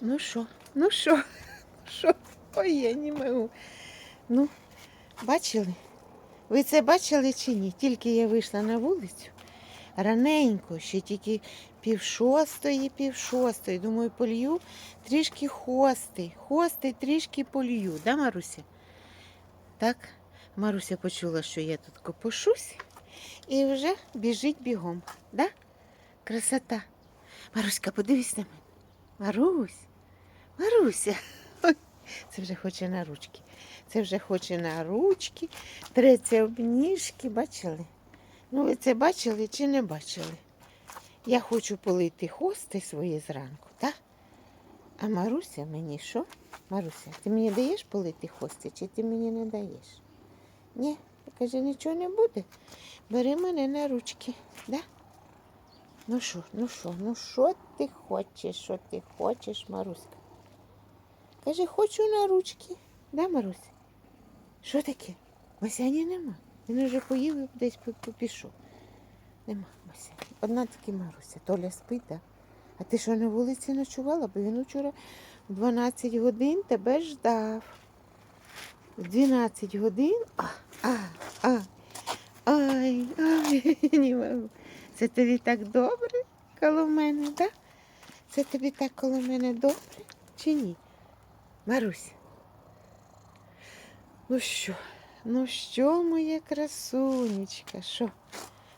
Ну що? Ну що? Що? Ой, я не можу. Ну, бачили? Ви це бачили чи ні? Тільки я вийшла на вулицю. Раненько, ще тільки пів шостої, пів шостої. Думаю, полью трішки хости. Хости трішки полью. Да, Маруся? Так, Маруся почула, що я тут копошусь, і вже біжить бігом. Да? Красота. Маруська, подивись на мене. Марусь, Маруся. Це вже хоче на ручки. Це вже хоче на ручки, треться об ніжки, бачили? Ну, ви це бачили чи не бачили? Я хочу полити хости свої зранку, так? А Маруся мені що? Маруся, ти мені даєш полити хости, чи ти мені не даєш? Ні, каже, нічого не буде. Бери мене на ручки, да? Ну що, ну що, ну що ти хочеш, що ти хочеш, Маруська? Каже, хочу на ручки. Да, Маруся? Що таке? Масяні нема. Він вже поїв і десь пі- пі- пішов. Нема Масяні. Одна тільки Маруся. Толя спить, да? А ти що на вулиці ночувала? Бо він вчора в 12 годин тебе ждав. В 12 годин. А, а, а. Ай, ай, не можу. Це тобі так добре коло мене, так? Це тобі так коло мене добре чи ні? Марусь. Ну що, ну що, моя красунечка? Що?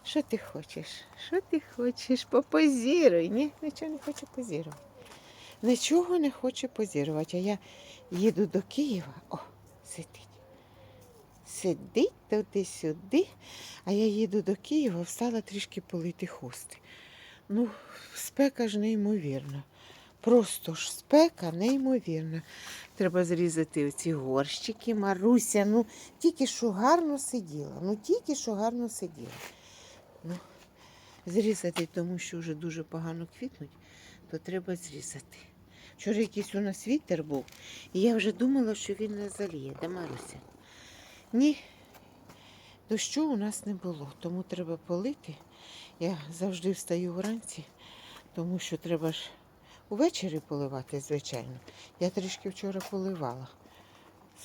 Що ти хочеш? Що ти хочеш? Попозіруй. Ні, нічого не хочу позірувати. Нічого не хочу позірувати. А я їду до Києва. О, сидить. Сидить туди-сюди, а я їду до Києва, встала трішки полити хусти. Ну, спека ж неймовірна. Просто ж спека неймовірна. Треба зрізати оці горщики. Маруся, ну тільки що гарно сиділа. Ну тільки що гарно сиділа. Ну, зрізати, тому що вже дуже погано квітнуть, то треба зрізати. Вчора якийсь у нас вітер був, і я вже думала, що він не заліє. Да, Маруся? Ні, дощу у нас не було, тому треба полити. Я завжди встаю вранці, тому що треба ж увечері поливати, звичайно. Я трішки вчора поливала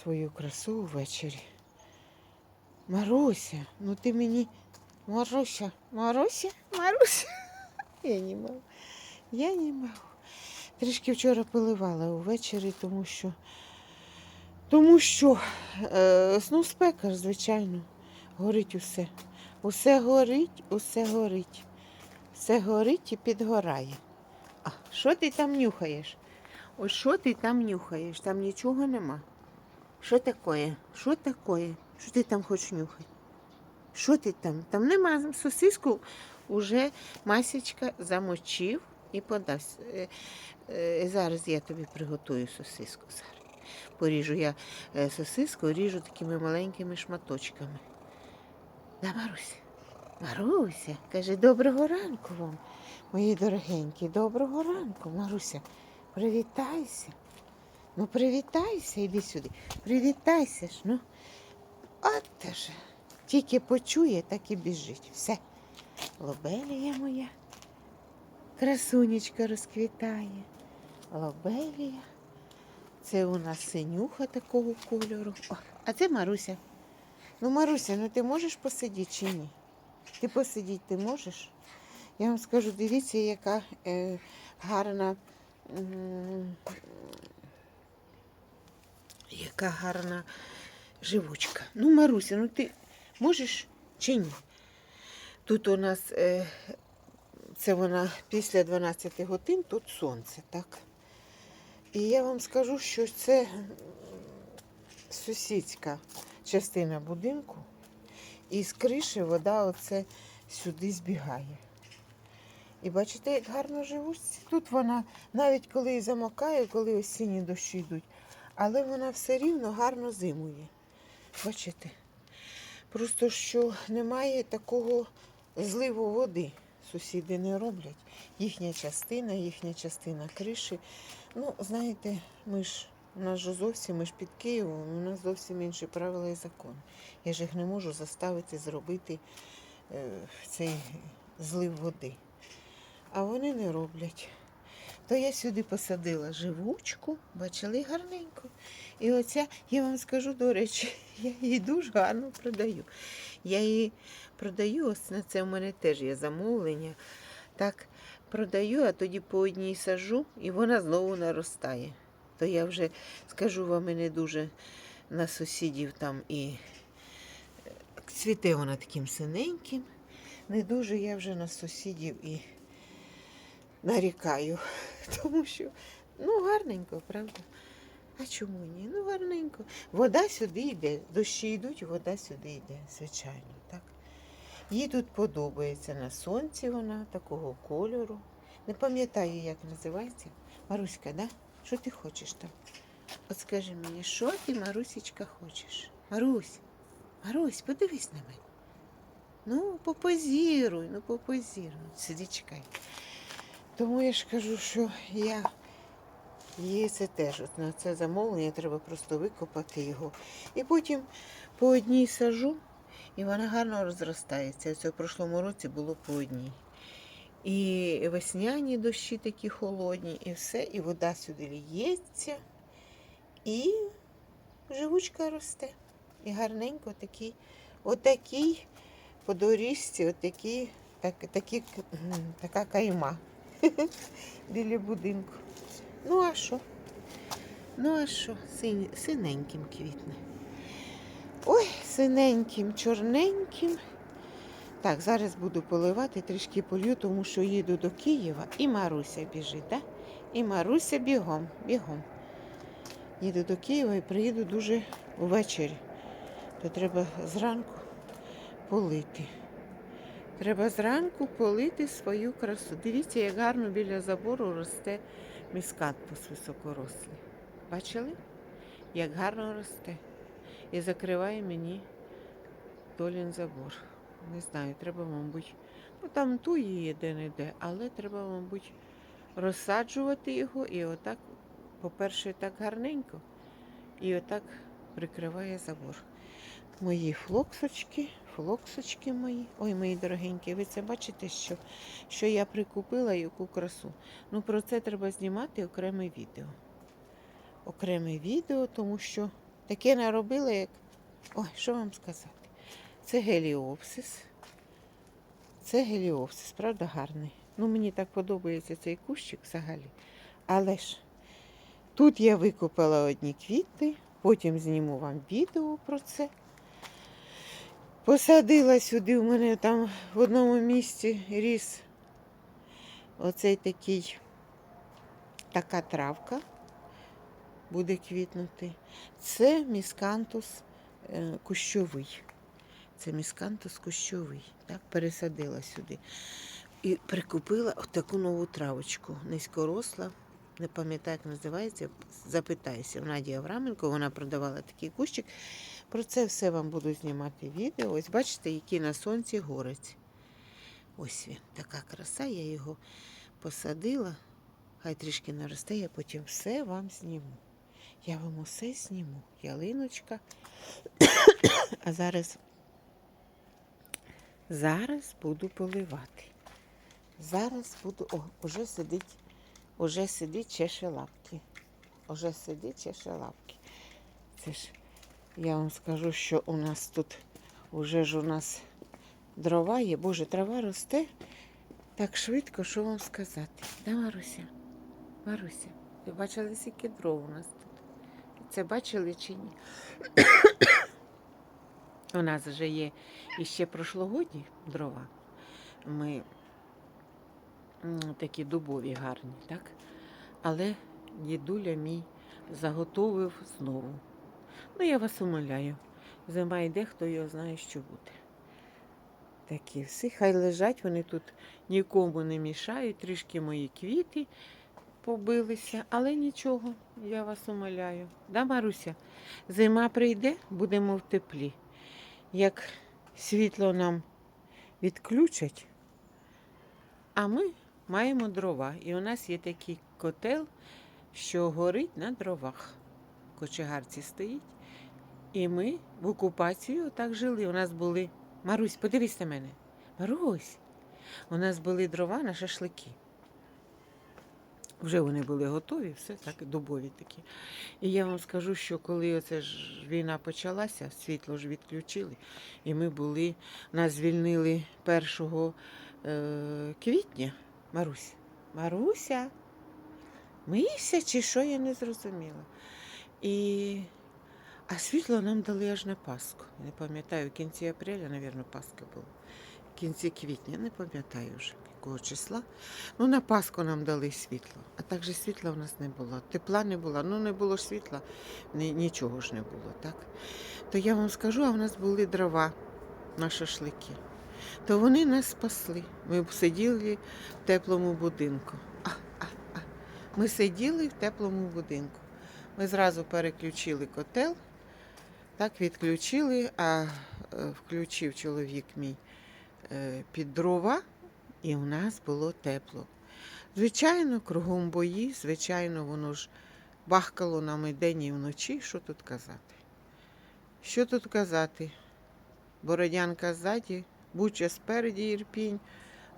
свою красу ввечері. Маруся, ну ти мені. Маруся, Маруся, Маруся. Я не можу. Я не можу. Трішки вчора поливала увечері, тому що. Тому що е, ну, спека ж, звичайно, горить усе. Усе горить, усе горить. Все горить і підгорає. Що ти там нюхаєш? Ось що ти там нюхаєш? Там нічого нема. Що таке? Що таке? Що ти там хочеш нюхати? Що ти там? Там нема сосиску. Уже масічка замочив і подав. Е, е, Зараз я тобі приготую сосиску. Зараз. Поріжу я е, сосиску, ріжу такими маленькими шматочками. Да, Маруся. Маруся, каже, доброго ранку вам, мої дорогенькі, доброго ранку, Маруся. Привітайся. Ну, привітайся, іди сюди. Привітайся ж, ну. От те ж. Тільки почує, так і біжить. Все. Лобелія моя. Красунечка розквітає. Лобелія. Це у нас синюха такого кольору. О, а це Маруся. Ну, Маруся, ну ти можеш посидіти чи ні? Ти посидіти ти можеш? Я вам скажу, дивіться, яка е, гарна. м, Яка гарна живучка. Ну, Маруся, ну ти можеш чи ні? Тут у нас е, це вона після 12 годин, тут сонце, так? І я вам скажу, що це сусідська частина будинку, і з криші вода оце сюди збігає. І бачите, як гарно живуть. Тут вона, навіть коли і замокає, коли осінні дощі йдуть, але вона все рівно гарно зимує. Бачите? Просто що немає такого зливу води. Сусіди не роблять. Їхня частина, їхня частина криші. Ну, знаєте, ми ж у нас же зовсім ми ж під Києвом, у нас зовсім інші правила і закони. Я ж їх не можу заставити зробити е, цей злив води. А вони не роблять. то я сюди посадила живучку, бачили гарненько. І оця, я вам скажу, до речі, я її дуже гарно продаю. Я її продаю, ось на це в мене теж є замовлення. Так, продаю, а тоді по одній сажу, і вона знову наростає. То я вже скажу вам, і не дуже на сусідів там і е, цвіте вона таким синеньким. Не дуже я вже на сусідів і нарікаю. Тому що ну гарненько, правда? А чому ні? Ну гарненько. Вода сюди йде, дощі йдуть, вода сюди йде, звичайно, так. Їй тут подобається на сонці вона такого кольору. Не пам'ятаю, як називається. Маруська, да? Що ти хочеш там? От скажи мені, що ти, Марусічка, хочеш? Марусь, Марусь, подивись на мене. Ну, попозіруй, ну попозіруй. Сиди, чекай. Тому я ж кажу, що я її це теж от на це замовлення треба просто викопати його. І потім по одній сажу, і вона гарно розростається. Це в прошлому році було по одній. І весняні дощі такі холодні, і все, і вода сюди ліється, і живучка росте. І гарненько такий, отакий по доріжці, отакий, так, такі, така кайма біля будинку. Ну а що? Ну а що? Синеньким квітне. Ой, синеньким, чорненьким. Так, зараз буду поливати, трішки полью, тому що їду до Києва і Маруся біжить, да? І Маруся бігом, бігом. Їду до Києва і приїду дуже ввечері. То треба зранку полити. Треба зранку полити свою красу. Дивіться, як гарно біля забору росте міскантус високорослий. Бачили? Як гарно росте. І закриває мені долін забор. Не знаю, треба, мабуть, ну там туї є де-не-де, але треба, мабуть, розсаджувати його і отак, по-перше, так гарненько, і отак прикриває забор. Мої флоксочки, флоксочки мої. Ой, мої дорогенькі, ви це бачите, що, що я прикупила яку красу. Ну, про це треба знімати окреме відео. Окреме відео, тому що таке наробила, як. Ой, що вам сказати? Це геліопсис. Це геліопсис, правда, гарний. Ну, мені так подобається цей кущик взагалі. Але ж тут я викупила одні квіти, потім зніму вам відео про це. Посадила сюди, у мене там в одному місці ріс оцей такий, така травка буде квітнути. Це міскантус е, кущовий. Це міскантус кущовий. Так, пересадила сюди. І прикупила таку нову травочку. Низькоросла. Не пам'ятаю, як називається. Запитайся. в Наді Авраменко, вона продавала такий кущик. Про це все вам буду знімати відео. Ось бачите, який на сонці горець. Ось він, така краса, я його посадила. Хай трішки наросте, я потім все вам зніму. Я вам усе зніму. Ялиночка. А зараз, зараз буду поливати. Зараз буду. О, уже сидить, уже сидить, чеше лапки. Уже сидить, чеше лапки. Це ж я вам скажу, що у нас тут уже ж у нас дрова є. Боже, трава росте так швидко, що вам сказати. Да, Маруся? Маруся, ви бачили, скільки дров у нас тут? Це бачили чи ні? У нас вже є іще прошлогодні дрова. Ми такі дубові гарні, так? Але дідуля мій заготовив знову. Ну, я вас умоляю. Зима йде, хто його знає, що буде. Такі всі, хай лежать, вони тут нікому не мішають, трішки мої квіти побилися, але нічого, я вас умоляю. Да, Маруся? Зима прийде, будемо в теплі. Як світло нам відключать, а ми маємо дрова. І у нас є такий котел, що горить на дровах. Кочегарці стоїть. І ми в окупації отак жили. У нас були. Марусь, подивись на мене. Марусь, у нас були дрова на шашлики. Вже вони були готові, все так, дубові такі. І я вам скажу, що коли оце ж війна почалася, світло ж відключили, і ми були, нас звільнили 1 е, квітня. Марусь, Маруся, мийся чи що, я не зрозуміла. І... А світло нам дали аж на Пасху. Не пам'ятаю, в кінці апреля, мабуть, Пасха була. В кінці квітня, не пам'ятаю вже якого числа. Ну, на Пасху нам дали світло. А так же світла в нас не було. Тепла не було. Ну, не було ж світла, ні, нічого ж не було, так? То я вам скажу, а в нас були дрова на шашлики. То вони нас спасли. Ми сиділи в теплому будинку. А, а, а. Ми сиділи в теплому будинку. Ми зразу переключили котел, так відключили, а е, включив чоловік мій е, під дрова, і в нас було тепло. Звичайно, кругом бої, звичайно, воно ж бахкало нам і день, і вночі. Що тут казати? Що тут казати? Бородянка ззаді, Буча спереді Ірпінь,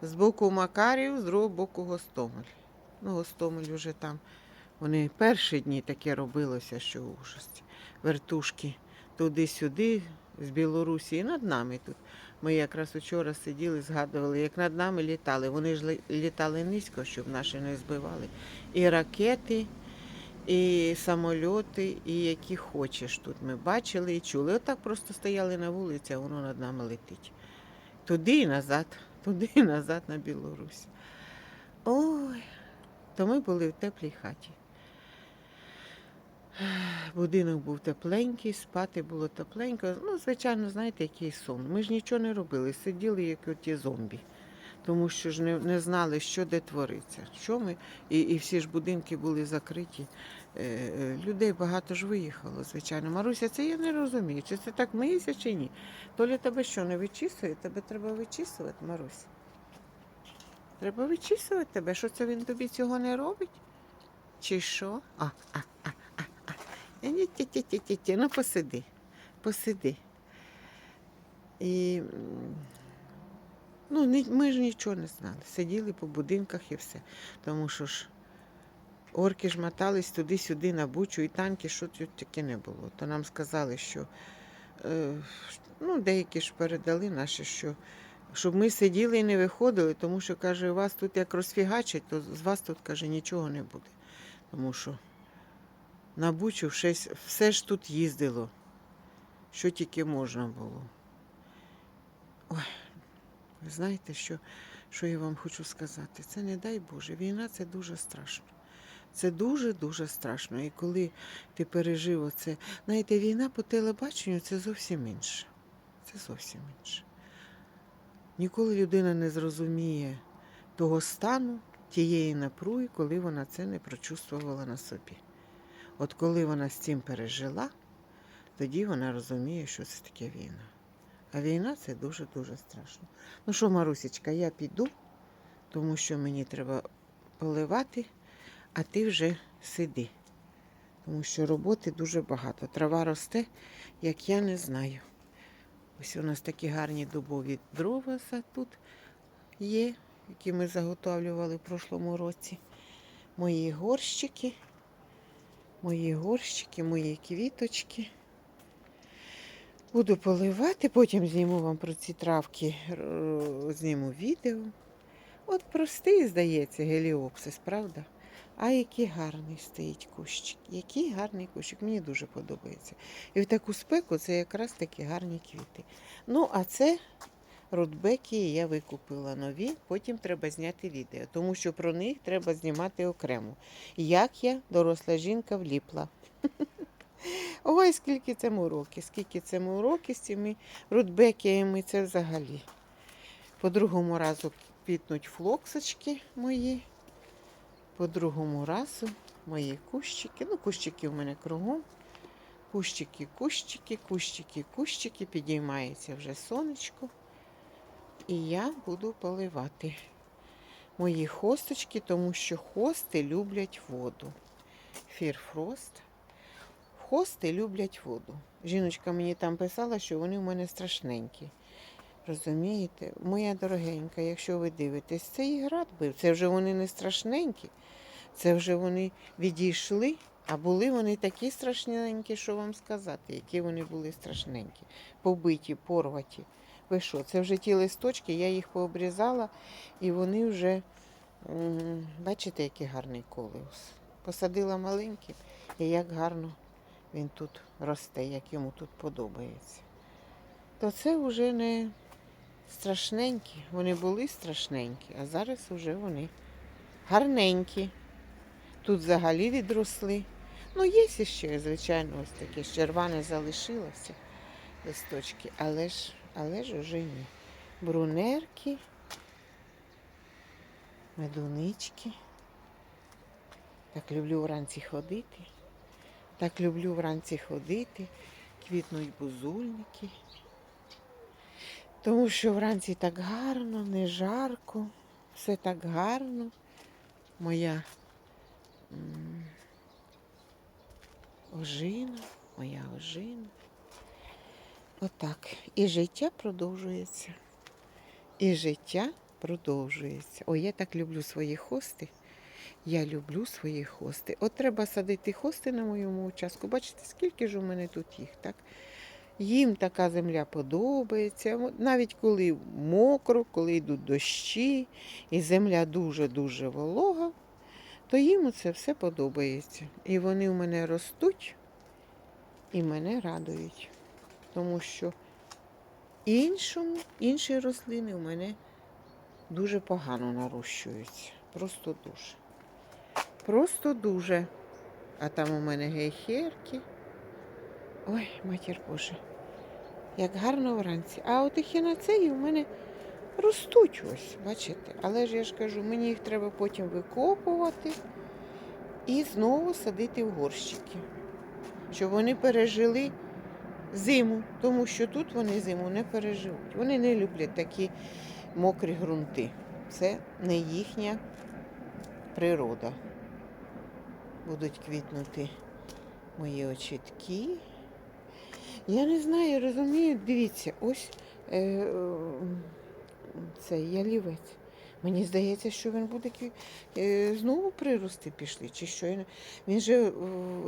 з боку Макарів, з другого боку Гостомель. Ну, Гостомель вже там. Вони перші дні таке робилося, що ужасті. Вертушки туди-сюди, з Білорусі і над нами тут. Ми якраз вчора сиділи, згадували, як над нами літали. Вони ж літали низько, щоб наші не збивали. І ракети, і самольоти, і які хочеш тут. Ми бачили і чули. Отак просто стояли на вулиці, а воно над нами летить. Туди і назад, туди і назад на Білорусь. Ой, то ми були в теплій хаті. Будинок був тепленький, спати було тепленько. Ну, звичайно, знаєте, який сон. Ми ж нічого не робили, сиділи, як оті зомбі. Тому що ж не, не знали, що де твориться. Що ми, і, і всі ж будинки були закриті. Е, е, людей багато ж виїхало, звичайно. Маруся, це я не розумію, чи це так миється, чи ні. Толя тебе що, не вичісує? Тебе треба вичісувати, Марусь. Треба вичісувати тебе. Що це він тобі цього не робить? Чи що? А, а. Ті, ті, ті, ті, ті. Ну посиди, посиди. І ну, ми ж нічого не знали. Сиділи по будинках і все. Тому що ж орки ж мотались туди-сюди на бучу, і танки, що тут таке не було. То нам сказали, що е, ну, деякі ж передали наші, що щоб ми сиділи і не виходили, тому що каже, вас тут як розфігачать, то з вас тут каже нічого не буде. Тому що на Бучу все, ж тут їздило, що тільки можна було. Ой, ви знаєте, що, що я вам хочу сказати? Це не дай Боже, війна це дуже страшно. Це дуже-дуже страшно. І коли ти пережив оце, знаєте, війна по телебаченню це зовсім інше. Це зовсім інше. Ніколи людина не зрозуміє того стану, тієї напруги, коли вона це не прочувствувала на собі. От коли вона з цим пережила, тоді вона розуміє, що це таке війна. А війна це дуже-дуже страшно. Ну що, Марусечка, я піду, тому що мені треба поливати, а ти вже сиди. Тому що роботи дуже багато. Трава росте, як я не знаю. Ось у нас такі гарні дубові дрова тут є, які ми заготовлювали в прошлому році. Мої горщики, мої горщики, мої квіточки. Буду поливати, потім зніму вам про ці травки, зніму відео. От простий, здається, геліопсис, правда? А який гарний стоїть кущик. Який гарний кущик. Мені дуже подобається. І в таку спеку це якраз такі гарні квіти. Ну, а це рудбеки я викупила нові, потім треба зняти відео, тому що про них треба знімати окремо. Як я, доросла жінка, вліпла. Ой, скільки цьому років, скільки цьому років з цими рудбекіями, це взагалі. По другому разу квітнуть флоксочки мої. По другому разу мої кущики. Ну, кущики в мене кругом. Кущики, кущики, кущики, кущики. Підіймається вже сонечко. І я буду поливати мої хосточки, тому що хости люблять воду. Фірфрост. Хости люблять воду. Жіночка мені там писала, що вони в мене страшненькі. Розумієте? Моя дорогенька, якщо ви дивитесь, це і град бив. Це вже вони не страшненькі. Це вже вони відійшли, а були вони такі страшненькі, що вам сказати, які вони були страшненькі, побиті, порваті. Ви що, це вже ті листочки, я їх пообрізала, і вони вже, бачите, який гарний колеус. Посадила маленький, і як гарно він тут росте, як йому тут подобається. То це вже не страшненькі. Вони були страшненькі, а зараз вже вони гарненькі. Тут взагалі відросли. Ну, є ще, звичайно, ось таке черване залишилося листочки, але ж, але ж уже ні. Брунерки, медунички. Так люблю вранці ходити. Так люблю вранці ходити, квітнуть бузульники. Тому що вранці так гарно, не жарко, все так гарно. Моя ожина, моя ожина. Отак. І життя продовжується. І життя продовжується. Ой, я так люблю свої хости. Я люблю свої хости. От треба садити хости на моєму участку. Бачите, скільки ж у мене тут їх, так? Їм така земля подобається. Навіть коли мокро, коли йдуть дощі, і земля дуже-дуже волога, то їм це все подобається. І вони в мене ростуть і мене радують. Тому що іншому, інші рослини у мене дуже погано нарощуються. Просто дуже. Просто дуже. А там у мене гейхерки. Ой, матір Боже, як гарно вранці. А от ехінацеї у мене ростуть ось, бачите. Але ж я ж кажу, мені їх треба потім викопувати і знову садити в горщики, щоб вони пережили зиму, тому що тут вони зиму не переживуть. Вони не люблять такі мокрі ґрунти. Це не їхня природа. Будуть квітнути мої очітки. Я не знаю, розумію, дивіться, ось е, цей ялівець. Мені здається, що він буде е, знову прирости пішли, чи що. Він же е,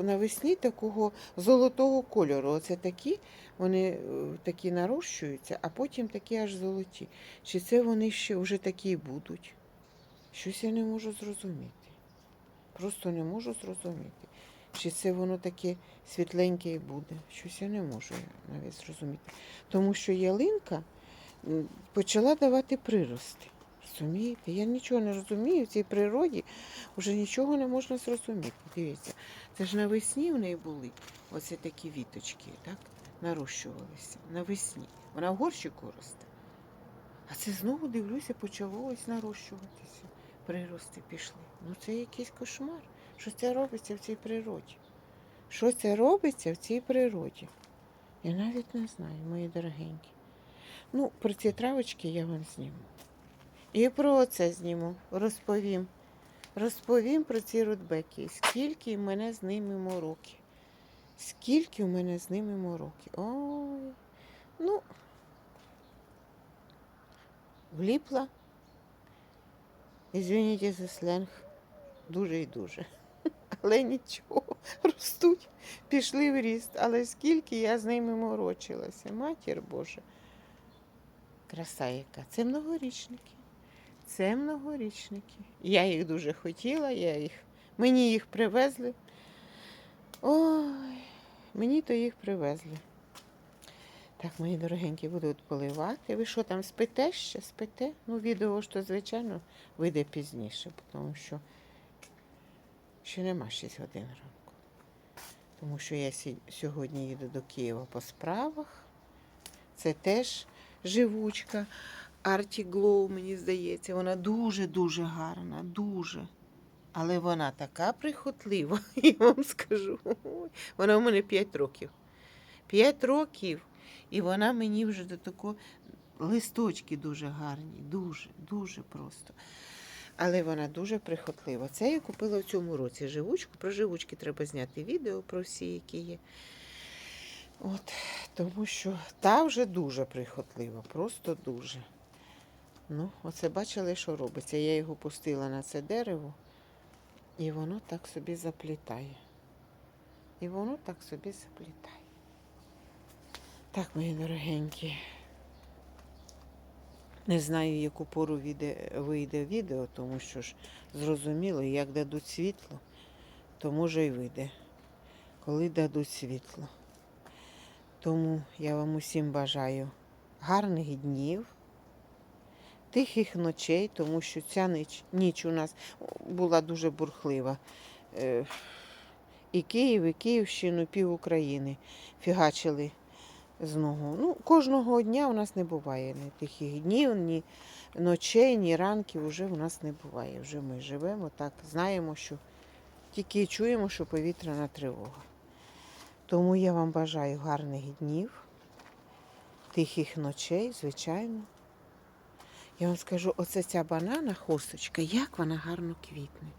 навесні такого золотого кольору. Оце такі, вони е, такі нарощуються, а потім такі аж золоті. Чи це вони ще вже такі будуть? Щось я не можу зрозуміти. Просто не можу зрозуміти. Чи це воно таке світленьке і буде? Щось я не можу навіть зрозуміти. Тому що ялинка почала давати прирости. Розумієте? Я нічого не розумію в цій природі, вже нічого не можна зрозуміти. Дивіться, це ж навесні в неї були оці такі віточки, так? Нарощувалися навесні. Вона в горщику росте. А це знову дивлюся, почало ось нарощуватися. Прирости пішли. Ну це якийсь кошмар. Що це робиться в цій природі? Що це робиться в цій природі? Я навіть не знаю, мої дорогенькі. Ну, про ці травочки я вам зніму. І про це зніму, розповім. Розповім про ці рудбеки. Скільки в мене з ними мороки. Скільки в мене з ними мороки. Ой. Ну, вліпла. Извините за сленг. Дуже і дуже. Але нічого, ростуть, пішли в ріст. Але скільки я з ними морочилася, матір Божа. Краса яка. Це многорічники. Це многорічники. Я їх дуже хотіла, я їх... мені їх привезли. Ой, мені то їх привезли. Так, мої дорогенькі, будуть поливати. Ви що там спите ще? Спите? Ну, відео то, звичайно, вийде пізніше, тому що ще нема 6 годин ранку. Тому що я сьогодні їду до Києва по справах. Це теж живучка. Арті Глоу, мені здається, вона дуже-дуже гарна, дуже. Але вона така прихотлива, я вам скажу. Вона у мене 5 років. 5 років. І вона мені вже до такого листочки дуже гарні, дуже, дуже просто. Але вона дуже прихотлива. Це я купила в цьому році живучку. Про живучки треба зняти відео про всі, які є. От, тому що та вже дуже прихотлива, просто дуже. Ну, оце бачили, що робиться. Я його пустила на це дерево. І воно так собі заплітає. І воно так собі заплітає. Так, мої дорогенькі. Не знаю, яку пору віде, вийде відео, тому що ж зрозуміло, як дадуть світло, то може й вийде, коли дадуть світло. Тому я вам усім бажаю гарних днів, тихих ночей, тому що ця ніч, ніч у нас була дуже бурхлива. Е, І Київ, і Київщину, пів України фігачили знову. Ну, кожного дня у нас не буває ні тихих днів, ні ночей, ні ранків вже у нас не буває. Вже ми живемо так, знаємо, що тільки чуємо, що повітряна тривога. Тому я вам бажаю гарних днів, тихих ночей, звичайно. Я вам скажу, оце ця банана, хосточка, як вона гарно квітне.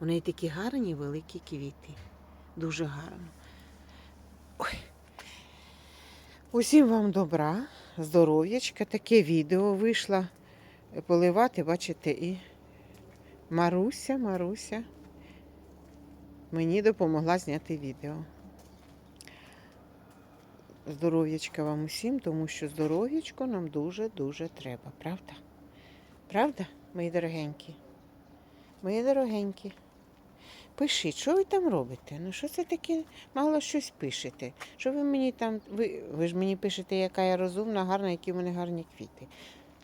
У неї такі гарні великі квіти. Дуже гарно. Ой. Усім вам добра, здоров'ячка. Таке відео вийшла поливати, бачите, і Маруся, Маруся мені допомогла зняти відео. Здоров'ячка вам усім, тому що здоров'ячко нам дуже-дуже треба, правда? Правда, мої дорогенькі? Мої дорогенькі. Пишіть, що ви там робите? Ну що це таке мало щось пишете? Що ви мені там, ви, ви ж мені пишете, яка я розумна, гарна, які в мене гарні квіти.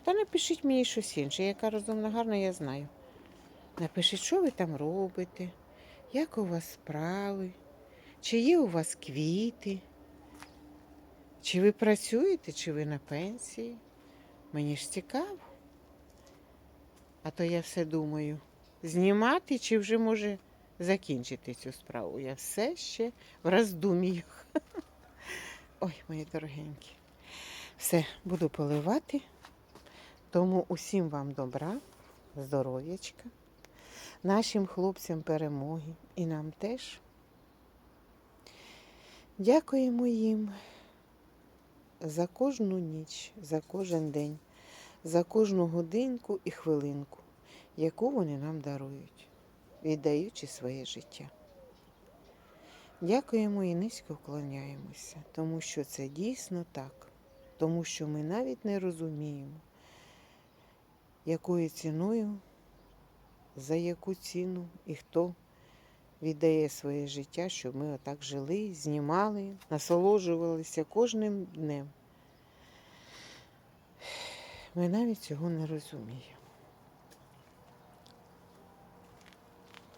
Та напишіть мені щось інше, яка розумна, гарна, я знаю. Напишіть, що ви там робите, як у вас справи, чи є у вас квіти, чи ви працюєте, чи ви на пенсії. Мені ж цікаво. А то я все думаю, знімати чи вже може закінчити цю справу. Я все ще в роздуміях. Ой, мої дорогенькі. Все, буду поливати. Тому усім вам добра, здоров'ячка, нашим хлопцям перемоги і нам теж. Дякуємо їм за кожну ніч, за кожен день, за кожну годинку і хвилинку, яку вони нам дарують віддаючи своє життя. Дякуємо і низько вклоняємося, тому що це дійсно так, тому що ми навіть не розуміємо, якою ціною, за яку ціну і хто віддає своє життя, щоб ми отак жили, знімали, насолоджувалися кожним днем. Ми навіть цього не розуміємо.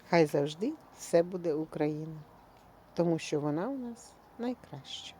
Хай завжди все буде Україна, тому що вона у нас найкраща.